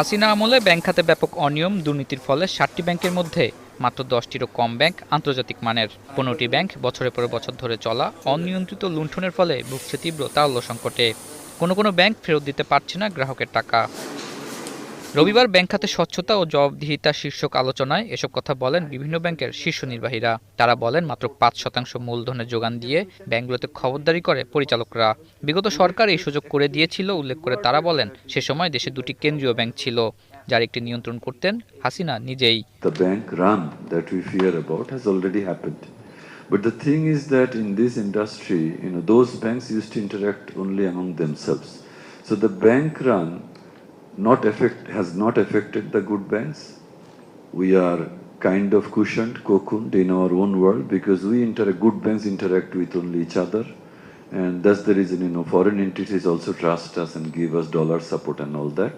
হাসিনা আমলে ব্যাংক খাতে ব্যাপক অনিয়ম, দুর্নীতির ফলে ষাটটি ব্যাংকের মধ্যে মাত্র দশটিরও কম ব্যাংক আন্তর্জাতিক মানের। পনেরোটি ব্যাংক বছরের পর বছর ধরে চলা অনিয়ন্ত্রিত লুণ্ঠনের ফলে ভুগছে তীব্র তাল্য সংকটে। কোনো কোনো ব্যাংক ফেরত দিতে পারছে না গ্রাহকের টাকা। রবিবার ব্যাংক খাতে স্বচ্ছতা ও জবাবদিহিতা শীর্ষক আলোচনায় এসব কথা বলেন বিভিন্ন ব্যাংকের শীর্ষ নির্বাহীরা তারা বলেন মাত্র পাঁচ শতাংশ মূলধনের যোগান দিয়ে ব্যাংকগুলোতে খবরদারি করে পরিচালকরা বিগত সরকার এই সুযোগ করে দিয়েছিল উল্লেখ করে তারা বলেন সে সময় দেশে দুটি কেন্দ্রীয় ব্যাংক ছিল যার একটি নিয়ন্ত্রণ করতেন হাসিনা নিজেই about has already happened. But the thing is that in this industry, you know, those banks used to interact only among themselves. So the bank run not affect, has not affected the good banks. We are kind of cushioned, cocooned in our own world because we interact, good banks interact with only each other. And that's the reason, you know, foreign entities also trust us and give us dollar support and all that.